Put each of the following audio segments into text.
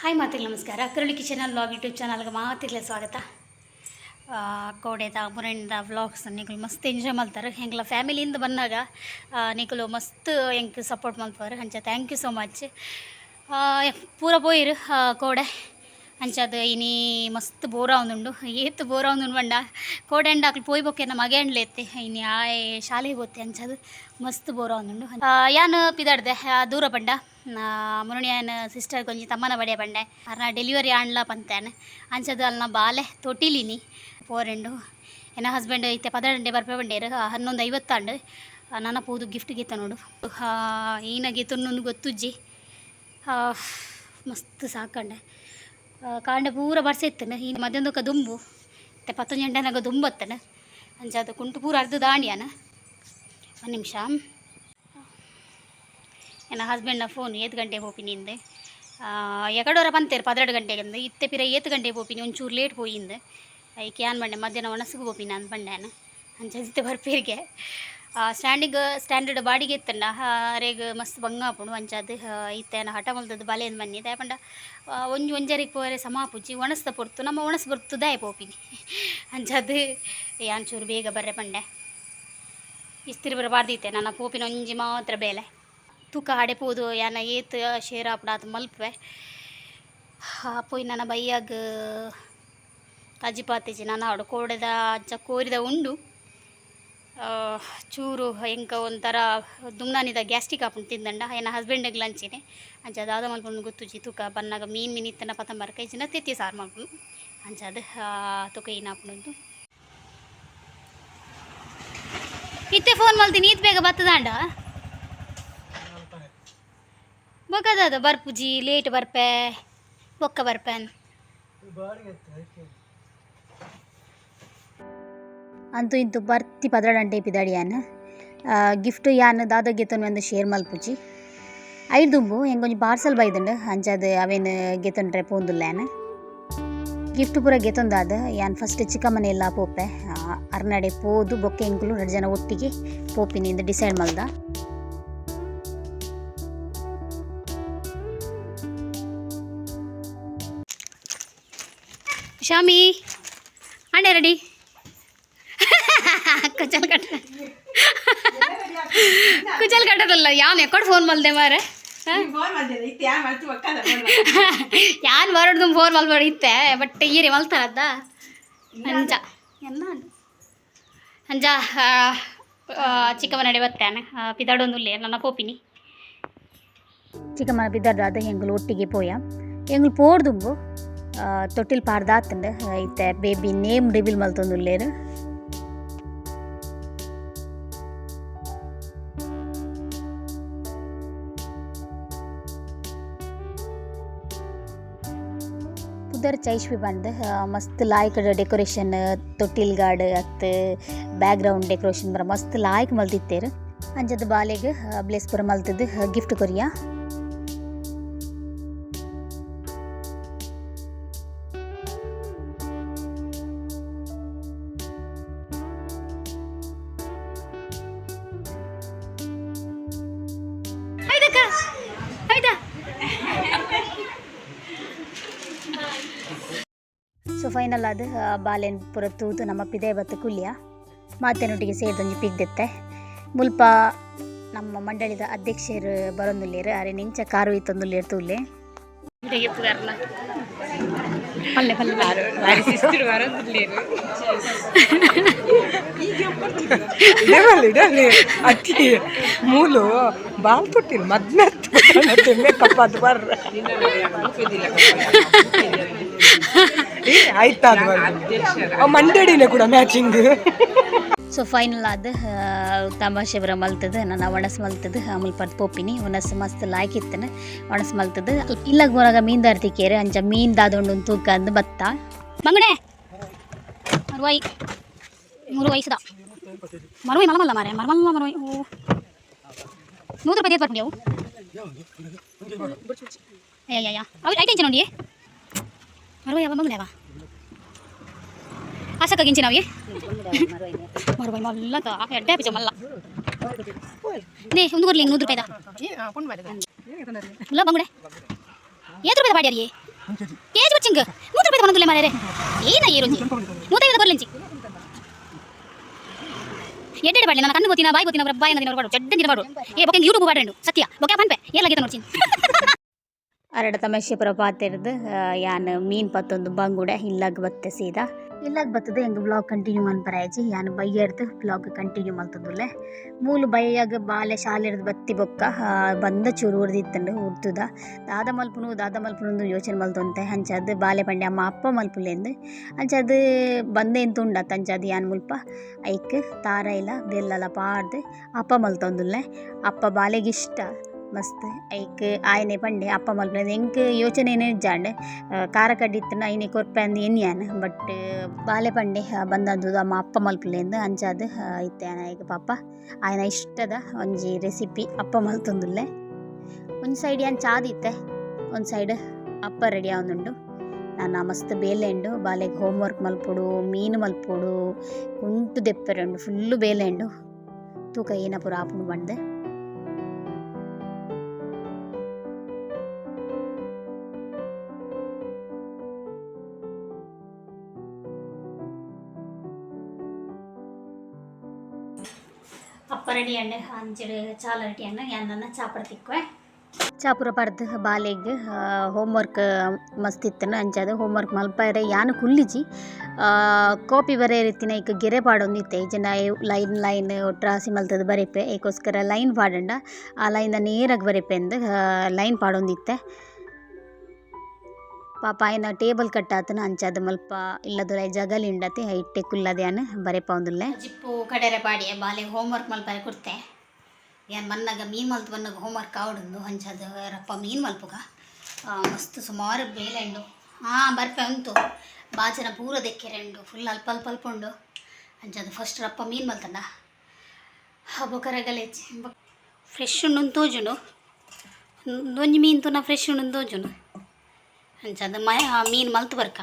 Hi ಮಾತಿಗೆ ನಮಸ್ಕಾರ. ಕರುಳಿ kitchen blog YouTube ಚಾನಲ್ಗೆ ಮಾತಿಗೆ ಸ್ವಾಗತ. ಕೋಡೆದ ಮುರಣಿದ ವ್ಲಾಗ್ಸ್ ನಿಗಳು ಮಸ್ತ್ ಎಂಜಾಯ್ ಮಾಡ್ತಾರೆ. ಹೆಂಗೆಲ್ಲ ಫ್ಯಾಮಿಲಿಯಿಂದ ಬಂದಾಗ ಆ, ಮಸ್ತ್ ಹೆಂಗೆ ಸಪೋರ್ಟ್ ಮಾಡ್ತಾರೆ ಹಂಚ ಥ್ಯಾಂಕ್ ಯು ಸೊ ಮಚ್ ಪೂರ ಪೋಯಿರು ಕೋಡೆ. ಅಂಚದು ಇನಿ ಮಸ್ತ್ ಬೋರ ಒಂದುಂಡು ಏತ್ ಬೋರ ಒಂದುಂಡು ಬಂಡ ಕೋಡೆ ಅಂಡ ಅಕ್ಲು ಪೋಯ್ ಬೊಕ್ಕೆ ನಮ್ಮ ಮಗೆ ಅಂಡ್ಲೆತ್ತೆ ಇನಿ ಆ ಶಾಲೆಗೆ ಹೋಗ್ತೆ ಅಂಚದು ಮಸ್ತ್ ಬೋರ ಒಂದುಂಡು ಆ, ಯಾನ್ ಪಿದಾಡ್ದೆ? ದೂರ ಪಂಡ. ಮುರುಣಿಯನ ಸಿಸ್ಟರ್ ಕೊಂಚ ತಮ್ಮನ ಬಡಿಯ ಬಂಡೆ ಅರ್ನ ಡೆಲಿವರಿ ಆಣ್ಲ ಪಂತೇನೆ. ಅಂಚದು ಅಲ್ನ ಬಾಲೆ ತೊಟ್ಟಿಲಿನಿ ಪೋರೆಂಡು ಎನ್ನ ಹಸ್ಬೆಂಡ್ ಇತ್ತೆ ಪದರಂಡೆ ಬರ್ಪೆ ಬಂಡೇರು ಹನ್ನೊಂದು ಐವತ್ತಾಂಡು ನನ್ನ ಪೂದು ಗಿಫ್ಟ್ ಗೀತ ನೋಡು. ಈನ ಗೀತನ್ನೊಂದು ಗೊತ್ತುಜ್ಜಿ. ಮಸ್ತ್ ಸಾಕಂಡೆ. ಕಾಂಡೆ ಪೂರ ಬರ್ಸಿತ್ತನ. ಈ ಮಧ್ಯಾಹ್ನಕ್ಕೆ ದುಂಬು. ಮತ್ತೆ ಪತ್ತೊಂದು ಗಂಟೆನಾಗ ದುಂಬತ್ತನ. ಅಂಚದು ಕುಂಟು ಪೂರ ಅರ್ಧ ದಾಣಿಯನ. ಒಂದು ನಿಮಿಷ. ನನ್ನ ಹಸ್ಬೆಂಡ್ನ ಫೋನ್ ಏತ್ ಗಂಟೆಗೆ ಹೋಪಿನಿಂದೆ ಎಕಡೋರ ಬಂತೇರು ಪದೆರಡು ಗಂಟೆಗೆ ಅಂದ ಇತ್ತೆ ಪಿರ ಏತ್ ಗಂಟೆಗೆ ಹೋಗಿನಿ ಒಂಚೂರು ಲೇಟ್ ಹೋಯಿಂದೆ ಐಕೆ ಏನು ಬಂಡೆ, ಮಧ್ಯಾಹ್ನ ಒಣಸಿಗೆ ಹೋಗಿನಿ ಅಂದ್ ಬಂಡ್ಯಾನ ಅಂಚದಿತ್ತೆ ಬರ್ಪೇರಿಗೆ. ಸ್ಟ್ಯಾಂಡಿಂಗ್ ಸ್ಟ್ಯಾಂಡರ್ಡ್ ಬಾಡಿಗೆ ಇತ್ತಂಡ ರೇಗ ಮಸ್ತ್ ಬಂಗಾಪುಣು ಅಂಚಾದ ಇತ್ತೇನ ಹಠ ಮಲ್ದದ್ದು ಬಲೆಯಿಂದ ಮನ್ನಿ. ದಯಪಂಡ ಒಂಜಿ, ಒಂಜರಿಗೆ ಪೋರೆ ಸಮಾಪುಜಿ ಒಣಸ್ದ ಪೊರ್ತು, ನಮ್ಮ ಒಣಸ್ ಬರ್ತು, ದಾಯ ಪೋಪಿನಿ. ಯಾನ್ ಅಂಚೂರು ಬೇಗ ಬರ್ರೆ ಪಂಡೆ. ಇಸ್ತಿರಿ ಬರಬಾರ್ದಿತ್ತೆ ನನ್ನ ಪೋಪಿನ ಒಂಜಿ ಮಾತ್ರ ಬೇಲೆ. ತೂಕ ಹಡೆಪೋದು ಯಾನ ಏತ್ ಶೇರ ಅದು ಮಲ್ಪೆ ಪೋಯ್ ನನ್ನ ಬೈಯಾಗ ಕಜಿಪಾತಿಜಿ ನಾನು ಅವಡು ಕೋಡೆದ, ಅಜ್ಜ ಕೋರಿದ ಉಂಡು. ಚೂರು ಎಂಕ ಒಂಥರ ದುಮ್ನಾನಿದ ಗ್ಯಾಸ್ಟಿಕ್ ಹಾಕೊಂಡು ತಿಂದಂಡ ಏನ ಹಸ್ಬೆಂಡಿಗೆ ಲಂಚಿನೇ ಅಂಚ ಮಲ್ಕೊಂಡು ಗೊತ್ತು ಜಿ, ತೂಕ. ಬನ್ನಾಗ ಮೀನು ಮೀನಿತ್ತನ ಪತಂಬರ. ಕೈಜಿನ ತಿತ್ತಿ ಸಾರು ಮಲ್ಪುಂಡು ಅಂಚದು ತೂಕ ಏನು ಇತ್ತೆ ಫೋನ್ ಮಾಡ್ತೀನಿ. ಈತ್ ಬೇಗ ಬತ್ತದಾಂಡ ಬೊಕ್ಕದ ಬರ್ಪುಜಿ ಲೇಟ್ ಬರ್ಪೆ ಬೊಕ್ಕ ಬರ್ಪೆನ್. ಅಂತೂ ಇಂತು ಬರ್ತಿ ಪದ್ರಡಂಟೆ ಪಿದಾಡಿ ಯಾನ್ ಗಿಫ್ಟ್ ಯಾನ್ ದಾದ ಗೆತನ್ ಒಂದು ಶೇರ್ ಮಲ್ಪುಜಿ. ಐದು ದುಂಬು ಹೆಂಗೊಂಜಿ ಪಾರ್ಸಲ್ ಬೈದುಂಡು ಅಂಚಾದ ಅವೇನು ಗೆತೊಂಡ್ರೆ ಯಾನ ಗಿಫ್ಟ್ ಪೂರ ಗೆತೊಂದಾದ ಯಾನ್ ಫಸ್ಟ್ ಚಿಕ್ಕಮ್ಮನೆ ಎಲ್ಲ ಪೋಪೆ. ಅರ್ನಡೆ ಪೋದು, ಬೊಕ್ಕೆ ಎಂಕುಲು ಎರಡು ಜನ ಒಟ್ಟಿಗೆ ಪೋಪಿನಿಂದ ಡಿಸೈಡ್ ಮಲ್ದ. ಶಾಮಿ, ಅಂಡೆ ರೆಡಿ ಕುಚಲ್ ಕಟ್ಟ ಕುಚಲ್ ಕಟ್ಟದಲ್ಲ ಯಾನ್ ಎಕ್ಕಡ್ ಫೋನ್ ಮಲ್ದೆ ಮಾರೆ? ಯಾನ್ ಬರೋದು ಫೋನ್ ಮಲ್ಬಾರ್ದು ಇತ್ತೆ ಬಟ್ ಈರಿ ಮಲ್ತಾರದ್ದ ಅಂಜ. ಎಲ್ಲ ಅಂಜ ಚಿಕ್ಕಮ್ಮ ನಡೆ ಬತ್ತೇನೆ ಪಿದಾಡೊಂದುಲ್ಲೆ ನನ್ನ ಕೋಪಿನಿ ಚಿಕ್ಕಮ್ಮನ ಬಿದ್ದಾಡ್ದಾದ ಎಂಗುಲು ಒಟ್ಟಿಗೆ ಪೋಯ. ಎಂಗುಲು ಪೋಡ್ದುಂಬು ತೊಟ್ಟಿಲ್ ಪಾರ್ದಾತಂಡು ಇತ್ತೆ ಬೇಬಿ ನೇಮ್ ರಿವೀಲ್ ಮಲ್ತೊಂದುಲ್ಲೇರು ಪುದರ್ ಚೈಶ್ವಿ ಬಂದು ಮಸ್ತ್ ಲಾಯ್ಕ್ ಡೆಕೋರೇಷನ್ ತೊಟ್ಟಿಲ್ ಗಾಡ್, ಅತ್ ಬ್ಯಾಕ್ ಗ್ರೌಂಡ್ ಡೆಕೋರೇಷನ್ ಬರ ಮಸ್ತ್ ಲಾಯ್ಕ್ ಮಲ್ತಿತ್ತೇರು. ಅಂಜದ ಬಾಲೆಗೆ ಬ್ಲೇಸ್ ಮಲ್ತದ್ದು ಗಿಫ್ಟ್ ಕೊರಿಯ. ಸೊ ಫೈನಲ್ ಅದು ಬಾಲೆನ್ ಪುರ ತೂತು ನಮ್ಮ ಪಿದೆ ಬತ್ತು ಕುಲ್ಯ. ಮಾತೇನೊಟ್ಟಿಗೆ ಸೇರಿದೊಂಜಿ ಪಿಗ್ದೆತ್ತೆ. ಮುಲ್ಪ ನಮ್ಮ ಮಂಡಳಿದ ಅಧ್ಯಕ್ಷರು ಬರೊಂದುಲ್ಲೇರು ಅರೆ ನಿಂಚ ಕಾರು ಇತ್ತೊಂದುಲ್ಲೇರು ತೂಲೆ ಪಲ್ಲೆ ಪಲ್ಲೆ ಇಡವಲ್ಲಿ ಇಡಲಿ ಅಕ್ಕಿ, ಮೂಲು, ಬಾಲ್ ತೊಟ್ಟಿಲ್ಲ ಮದ್ನೆ ಮೇಕಪ್ ಅದು ಬರ್ರ. ಆಯ್ತಾ ಅದು ಕೂಡ ಮ್ಯಾಚಿಂಗ್ ಸೊ ಫೈನಲ್ ಆದ ತಮಾಷೆ ಬರ ಮಲ್ತದ, ನನ್ನ ಒಣಸ್ ಮಲ್ತದ, ಆಮೇಲೆ ಪರ್ತ್ ಪೋಪಿನಿ, ಒಣಸ್ ಮಸ್ತ್ ಲಾಯ್ಕಿತ್ತನ ಒಣಸ್ ಮಲ್ತದ. ಇಲ್ಲಾಗ ಮೀನ್ ದಾರ್ತಿ ಕೇರೆ ಅಂಚ ಮೀನ್ ದಾದೊಂಡು ಒಂದು ತೂಕ ಅಂದ್ ಬತ್ತ. ಮಂಗಡೆ ಮರುವೈ ಮೂರು ವಯಸ್ಸದ. ಮರುವೆ ಮಲ ಮಲ್ಲ ಮಾರೆ ಮರಮಲ್ಲ ಮರುವೆ ಓ ನೂರು ರೂಪಾಯಿ ಬರ್ಕೊಂಡು ಅವು ಅಯ್ಯಯ್ಯ ಅವು ಐತೆ ಇಂಚ ನೋಡಿ ಮರುವೆ ಯಾವ ಮಗನೇವ ಆಸಕ್ಕಾಗಿ ಇಂಚ ನಾವಿ ಮರುವೆ ಮಲ್ಲ ತ ಎಡ್ಡೆ ಪಿಚ ಮಲ್ಲ ನೇ ಒಂದು ಬರ್ಲಿ ನೂರು ರೂಪಾಯಿದ ಇಲ್ಲ ಬಂಗುಡೆ ಏತ್ ರೂಪಾಯಿ ಬಾಡ್ಯಾರಿ ಏಜ್ ಬಚ್ಚಿಂಗ್ ನೂರು ರೂಪಾಯಿ ಬಂದಿಲ್ಲ ಮಾರ್ಯಾರೆ ಏನ ಏರು ನೂತೈದು ಬರ್ಲಿಂಚಿ ಎಡ್ಡೆ ಬಾಡಿ ನನ್ನ ಕಣ್ಣು ಗೊತ್ತಿನ ಬಾಯಿ ಗೊತ್ತಿನ ಬಾಯಿ ಅನ್ನೋದಿನ ಕೊಡು ಜಡ್ಡ ನೀರು ಮಾಡು ಏ, ಬೊಕ್ಕೆ ಯೂಟ್ಯೂಬ್ ಬಾಡ್ರೆಂಡು ಸತ್ಯ. ಬೊಕ್ಕೆ ಫೋನ್ ಪೇ. ಏನಾಗಿದೆ ನೋಡ್ತೀನಿ ಅರಡ ತಮಾಷೆ ಪುರ ಪಾತಿರ್ದು ಯಾನ್ ಮೀನ್ ಪತ್ತೊಂದು ಬಂಗುಡೆ ಇಲ್ಲಾಗ ಬತ್ತೆ ಸೀದಾ ಇಲ್ಲಾಗ ಬತ್ತದ ಹೆಂಗೆ ಬ್ಲಾಗ್ ಕಂಟಿನ್ಯೂ ಮನ್ಪರಾಯ್ಜಿ ಯಾನ್ ಬೈಯರ್ದು ಬ್ಲಾಗ್ ಕಂಟಿನ್ಯೂ ಮಲ್ತದುಲ್ಲೆ ಮೂಲು ಬೈಯಾಗ ಬಾಲೆ ಶಾಲೆರ್ದು ಬತ್ತಿ ಬೊಕ್ಕ ಆ, ಬಂದ ಚೂರು ಉರ್ದಿತ್ತಂಡು ಉರ್ತುದ ದಾದ ಮಲ್ಪುನು ದಾದ ಮಲ್ಪುನು ಯೋಚನೆ ಮಲ್ತೊಂತೆ ಅಂಚದು ಬಾಲೆ ಪಂಡೆ ಅಮ್ಮ ಅಪ್ಪ ಮಲ್ಪುಲೆಂದು ಅಂಚದು ಬಂದೆ ಎಂತ ಉಂಡತ್ ಅಂಚದು ಯಾನ್ ಮುಲ್ಪ ಐಕ್ ತಾರ ಇಲ್ಲ ಬೆಲ್ಲಲ ಪಾಡ್ದು ಅಪ್ಪ ಮಲ್ತೊಂದುಲ್ಲೆ ಅಪ್ಪ ಬಾಲೆಗಿಷ್ಟ ಮಸ್ತ್. ಐಕ್, ಆಯ್ನೆ ಪಂಡೆ, ಅಪ್ಪ ಮಲ್ಪನೆ ಎಂಕ್ ಯೋಚನೆ ಜಾಂಡ್ ಕಾರ ಕಡ್ಡಿತ್ತನ ಐನೆ ಕೊರ್ಪಂದ್ ಎನ್ಯಾನ ಬಟ್ ಬಾಲೆ ಪಂಡೆ ಬಂದದ್ದು ಅಮ್ಮ ಅಪ್ಪ ಮಲ್ಪಲೆಂದು ಅಂಚಾದ್ ಐತೆ ಐಕ್ ಪಾಪ. ಆಯ್ನ ಇಷ್ಟದ ಒಂಜಿ ರೆಸಿಪಿ ಅಪ್ಪ ಮಲ್ತಂದುಲ್ಲೆ. ಒಂದು ಸೈಡ್ ಯಾನ್ ಚಾದಿತ್ತೆ ಒಂದು ಸೈಡ್ ಅಪ್ಪ ರೆಡಿ ಆವೊಂದುಂಡು. ನಾನು ಮಸ್ತ್ ಬೇಲೆಂಡು. ಬಾಲೆಗೆ ಹೋಮ್ ವರ್ಕ್ ಮಲ್ಪುಡು, ಮೀನು ಮಲ್ಪೊಡು, ಕುಂಟು ದೆಪ್ಪರೆ ಉಂಡು ಫುಲ್ಲು ಬೇಲೆಂಡು. ತೂಕ ಏನ ಪೂರ ಆಪುಂಡು ಬಂಡೆ ಅಪ್ಪ ಎಣ್ಣೆ ಅಂಡೆ ಚಾಲರಡಿ ಚಾಲ ರೆಡಿ ಅಣ್ಣ ಯಾನನ್ನ ಚಾಪಡ ತಿಕ್ವೆ ಚಾಪುರ ಪಡ್ದು ಬಾಲೆಗ್ ಹೋಮ್ ವರ್ಕ್ ಮಸ್ತ್ ಇತ್ತನ ಅಂಚದು ಹೋಮ್ ವರ್ಕ್ ಮಲ್ಪರೆ ಯಾನು ಕುಲ್ಲಿಜಿ ಕಾಪಿ ಬರೆಯ ರೀತಿನ ಈಗ ಗೆರೆ ಪಾಡೊಂದಿತ್ತೆ ಜನ ಲೈನ್ ಲೈನ್ ಟ್ರಾಸಿ ಮಲ್ತದ ಬರೆಪೆ. ಏಕೋಸ್ಕರ ಲೈನ್ ಪಾಡಂಡ. ಆ ಲೈನ್ ನೇರಾಗಿ ಬರೆಪೆ ಅಂದು ಲೈನ್ ಪಾಡೊಂದಿತ್ತೆ ಪಾಪ ಆಯ್ನ ಟೇಬಲ್ ಕಟ್ಟಾತನ ಅಂಚಾದ ಮಲ್ಪ ಇಲ್ಲದ ಜಗಲ್ ಇಂಡತೆ ಇಟ್ಟೆ ಬರೇ ಒಂದುಲ್ಲೆ ಜಿಪ್ಪು ಕಡೆರೆ ಪಾಡಿ ಬಾಲೆ ಹೋಮ್ ವರ್ಕ್ ಮಲ್ಪರೆ ಕೊಡ್ತೆ. ಏನ್ ಮನ್ನಾಗ ಮೀನ್ ಮಲ್ತು ಬನ್ನಾಗ ಹೋಮ್ ವರ್ಕ್ ಹಂಚದ ರಪ್ಪ ಮೀನ್ ಮಲ್ಪುಗ. ಮಸ್ತ್ ಸುಮಾರು ಬೇಲೆ ಉಂಡು ಹಾ ಬರ್ಪೆ ಉಂಟು. ಬಾಜನ ಪೂರ ದೆಕ್ಕೆರೆಂಡು ಫುಲ್ ಅಲ್ಪ ಅಲ್ಪ ಅಲ್ಪ ಉಂಡು. ಅಂಚದು ಫಸ್ಟ್ ರಪ್ಪ ಮೀನ್ ಮಲ್ತಂಡ. ಹಬ್ಬಕರಗಲೆ ಫ್ರೆಶ್ ಉಂಡು ತೋಜುಂಡು ಒಂಜಿ ಮೀನ್ ತುನ ಫ್ರೆಶ್ ಉಂಡು ತೋಜುಂಡು ಅಂಚದು ಮಯ ಮೀನು ಮಲ್ತು ಬರ್ಕ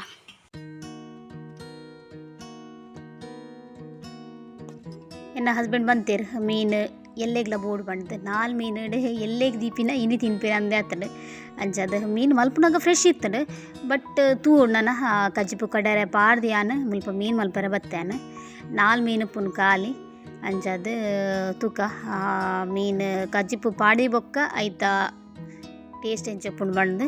ಎನ್ನ ಹಸ್ಬೆಂಡ್ ಬಂತೇರ್ ಮೀನು ಎಲ್ಲೆಗ್ಲ ಬೋರ್ಡ್ ಬಂಡ್ದು ನಾಲ್ ಮೀನು ಎಲ್ಲೆಗ್ ದೀಪಿನ ಇನಿ ತಿನ್ಪೇರ ಅಂದೆ ಆತಂಡು ಅಂಚದ ಮೀನು ಮಲ್ಪುನಾಗ ಫ್ರೆಶ್ ಇತ್ತಂಡು ಬಟ್ ತೂ ನನ್ನ ಕಜ್ಜಿಪು ಕಡರೆ ಪಾಡ್ದು ಯಾನ್ ಮುಲ್ಪ ಮೀನು ಮಲ್ಪರ ಬತ್ತಾನ ನಾಲ್ ಮೀನು ಪುನ್ ಕಾಲಿ ಅಂಚದು ತೂಕ ಆ ಮೀನು ಕಜ್ಜಿಪು ಪಾಡಿ ಬೊಕ್ಕ ಐತ ಟೇಸ್ಟ್ ಎಂಚ ಪುಣ್ ಬಂದು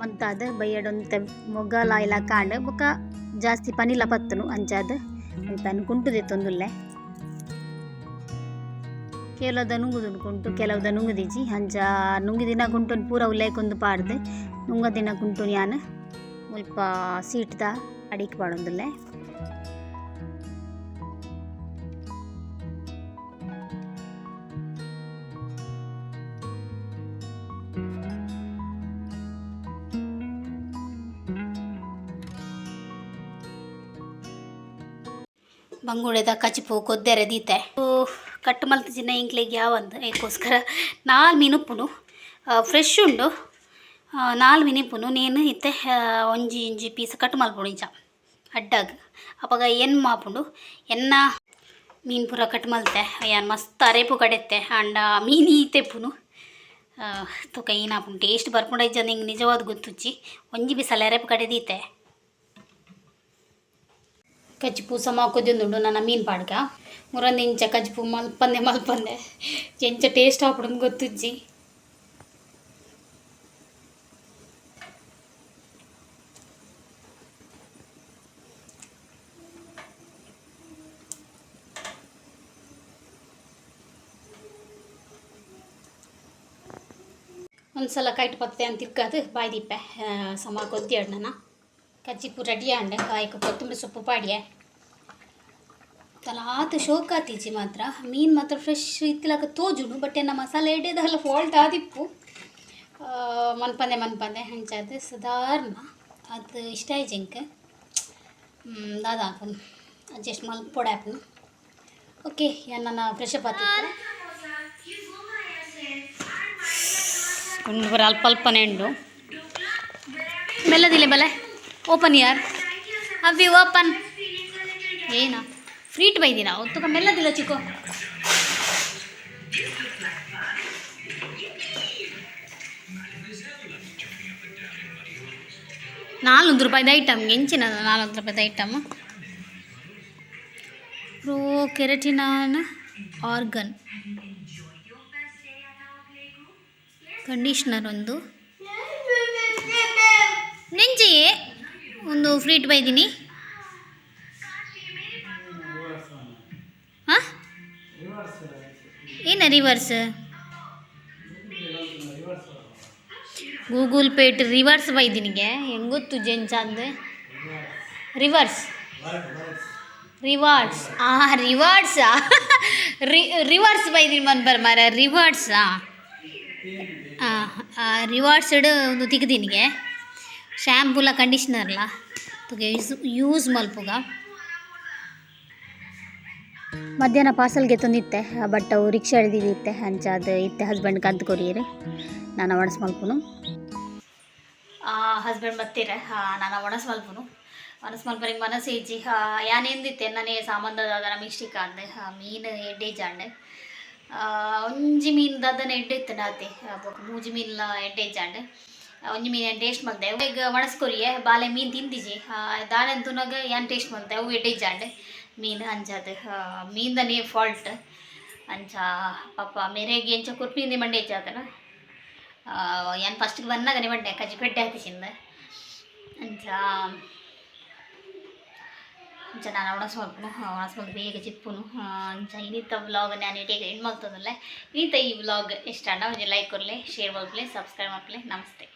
ಮಂತಾದ ಬಯ್ಯಡೊಂತ ಮೊಗ್ಗಲ ಇಲ್ಲ ಕಾಂಡ್ ಬೊಕ ಜಾಸ್ತಿ ಪನಿಲ ಪತ್ತನು ಅಂಚಾದ ಅಂತಾನು ಕುಂಟುದೆ ತೊಂದುಲ್ಲೆ. ಕೆಲವುದ ನುಂಗುದುಂಡು ಕುಂಟು, ಕೆಲವುದ ನುಂಗುದಿಜಿ ಅಂಚ ನುಂಗಿದಿನ ಕುಂಟುನ್ ಪೂರ ಉಲ್ಲೇಕೊಂದು ನುಂಗ ದಿನ ಕುಂಟುನ್ ಯಾನ್ ಮುಲ್ಪ ಸೀಟ್ದ ಅಡಿಕ್ ಪಾಡೊಂದುಲ್ಲೆ. ಬಂಗುಳೆದ ಕಚಿಪು ಕೊದ್ದೆರೆ ದೀತೆ. ಕಟ್ಟು ಮಲ್ತ ಚಿನ್ನ ಇಂಕ್ಲೆಗ್ ಯಾವಂದು? ಏಕೋಸ್ಕರ ನಾಲ್ ಮೀನುಪ್ಪುನು ಫ್ರೆಶ್ ಉಂಡು. ನಾಲ್ ಮೀನಿಪ್ಪುನು ನೀನು ಇತ್ತೆ ಒಂಜಿ ಇಂಜಿ ಪೀಸ್ ಕಟ್ ಮಲ್ಪುಡು ಇಂಚ. ಅಡ್ಡಾಗ. ಅಪಗ ಎನ್ ಮಾಪುಂಡು? ಎನ್ನ ಮೀನು ಪೂರ ಕಟ್ ಮಲ್ತೆ? ಯಾನ್ ಮಸ್ತ್ ಅರೇಪು ಕಡೆತ್ತೆ. ಅಂಡ ಮೀನು ಈತೆಪ್ಪುನು ತುಕ ಏನಾಪುಂಡು ಟೇಸ್ಟ್ ಬರ್ಪುಂಡ ಇಜ್ಜ ನಿಂಗೆ ನಿಜವಾದ ಗೊತ್ತುಚ್ಚಿ. ಒಂಜಿ ಬಿಸಲ ಅರೇಪು ಕಡೆದೀತೆ ಕಜ್ಜಿಪು ಸಮ ಕೊದ್ದೊಂದುಂಡು ನನ್ನ ಮೀನು ಪಾಡ್ಗ. ಮುರಂದು ಇಂಚ ಕಜ್ಜಿಪು ಮಲ್ಪಂದೆ ಮಲ್ಪಂದೆ ಎಂಚ ಟೇಸ್ಟ್ ಆಪುಡು ಗೊತ್ತುಜ್ಜಿ. ಒಂದ್ಸಲ ಕೈಟ್ ಪತ್ತೆ ಅಂತ ತಿಕ್ಕದು ಬಾಯ್ ದೀಪೆ ಸಮ ಕೊದ್ದಿ ಅಣ್ಣನ. ಕಜ್ಜಿಪು ರೆಡಿ ಆಂಡೆ ಕಾಯಿ ಕೊತ್ತಂಬರಿ ಸೊಪ್ಪು ಪಾಡ್ಯೆ. ತಲಾತ ಶೋಕ ಆತೀಜಿ ಮಾತ್ರ. ಮೀನು ಮಾತ್ರ ಫ್ರೆಶ್ ಇತ್ತಿಲಾಗ ತೋಜುನು ಬಟ್ ಎನ್ನ ಮಸಾಲೆ ಎಡೆದಲ್ಲ ಫಾಲ್ಟ್ ಆದಿಪ್ಪು ಮನ್ಪಂದೆ ಮನ್ಪಂದೆ ಹಂಚದು ಸಾಧಾರಣ. ಅದು ಇಷ್ಟ ಆಯ್ತು ದಾದ ಹಾಪುನು ಅಡ್ಜಸ್ಟ್ ಮಲ್ಪೊಡೆ ಹಾಪುನು ಓಕೆ ನನ್ನ ಫ್ರೆಶ್ ಅಪ್ ಆತಿತ್ತು ಉಂಡು ಬರ ಅಲ್ಪ, ಅಲ್ಪನೇ ಉಂಡು. ಮೆಲ್ಲದಿಲ್ಲ, ಬಲೆ? ಓಪನ್ ಯಾರ್ ಅವಿ ಓಪನ್ ಏನ ಫ್ರೀಟ್ ಬೈದಿನ ಒತ್ತುಕ ಮೆಲ್ಲದಿಲ್ಲ ಚಿಕ್ಕು ನಾಲ್ನೊಂದು ರೂಪಾಯಿದ ಐಟಮ್ ಎಂಚಿನ ನಾಲ್ನೊಂದು ರೂಪಾಯಿದ item pro keratin and argan conditioner ಒಂದು ನೆಂಜಿ ಫ್ರೀ ಫ್ರೀಟ್ ಬೈದೀನಿ ಹಾಂ? ಏನ ರಿವರ್ಸ್ ಗೂಗಲ್ ಪೇಟ್ ರಿವರ್ಸ್ ಬೈದಿನಿಗೆ ಹೆಂಗೊತ್ತು ಗೊತ್ತು ಜೆಂಚ ಅಂದು ರಿವರ್ಸ್ ರಿವಾರ್ಡ್ಸ್ ಆ ರಿವಾರ್ಡ್ಸಾ ರಿ ರಿವರ್ಸ್ ಬೈದಿನಿ ಮನ್ ಬರ್ ಮಾರ ರಿವಾರ್ಡ್ಸಾ ರಿವಾರ್ಡ್ಸ್ಡ್ ಒಂದು ತೆಗ್ದಿನಿಗೆ ಶ್ಯಾಂಪೂಲ ಕಂಡೀಷ್ನರ್ಲಾ ಯೂಸ್ ಯೂಸ್ ಮಲ್ಪುಗ. ಮಧ್ಯಾಹ್ನ ಪಾರ್ಸಲ್ಗೆ ತಂದಿತ್ತೆ ಬಟ್ ಅವು ರಿಕ್ಷಾ ಹಿಡ್ದಿದ್ದಿತ್ತೆ ಹಂಚ ಅದು ಇತ್ತೆ ಹಸ್ಬೆಂಡ್ ಕಂತು ಕೊರಿಯರು. ನಾನು ಒಣಸ್ ಮಲ್ಪುನು. ಹಸ್ಬೆಂಡ್ ಬತ್ತೀರ ನಾನು ಒಣಸ್ ಮಲ್ಪುನು. ಒಣಸ್ ಮಲ್ಪನಿಗೆ ಮನಸ್ಸು ಇಜ್ಜಿ ಯಾನೇಂದಿತ್ತೆ ನಾನೇ ಸಾಮಾನ್ಯದಾದ ದಾದನ ಮಿಸ್ಟಿಕ್ ಅಂದೆ ಮೀನು ಎಡ್ಡೆ ಜಾಂಡೆ. ಒಂಜಿ ಮೀನು ದಾದನ ಎಡ್ಡೆ ಇತ್ತೆ ನಾತೆ. ಮೂಜಿ ಮೀನ್ಲ ಎಡ್ಡೆ ಜಾಂಡೆ. ಒಂಜಿ ಮೀನು ಟೇಸ್ಟ್ ಮಂತೆ. ಈಗ ಒಣಸ್ಕೊರಿಯೆ ಬಾಲೆ ಮೀನು ತಿಂದಿಜಿ. ದಾನೆ ತುನಗ ಏನು ಟೇಸ್ಟ್ ಮಲ್ತೆ ಅವು ಮೀನ್ ಜಾಂಡೆ ಮೀನು ಮೀನ್ ಮೀನ್ದನೇ ಫಾಲ್ಟ್. ಅಂಚ, ಪಾಪ ಮೇರೆಗೆ ಎಂಚ ಕುರ್ಪಿಂದಿ ಮಂಡೆ ಜಾತನ ಏನು ಫಸ್ಟ್ಗೆ ಬಂದಾಗ ಮಂಡೆ, ಕಜ್ಜಿ ಪೆಟ್ಟೆ ಹಾಕಿಸಿಂದ ಅಂಚ ಅಂಚ ನಾನು ಒಣಸ್ಮಲ್ಪನು ಒಣಸ್ಮಲ್ಪು ಬೇಗ ಚಿಪ್ಪುನು. ಅಂಚ ಇನ್ನಿತ್ತ ವ್ಲಾಗ್ ನಾನು ಇಡೀಗ ಹೆಣ್ಣು ಮಾಡ್ತದಲ್ಲ. ಇನ್ನಿತ್ತ ಈ ವ್ಲಾಗ್ ಇಷ್ಟ ಅಣ್ಣ? ಒಂದು ಲೈಕ್ ಕೊಡಲಿ ಶೇರ್ ಮಾಡ್ಲಿ ಸಬ್ಸ್ಕ್ರೈಬ್ ಮಾಡ್ಲಿ ನಮಸ್ತೆ.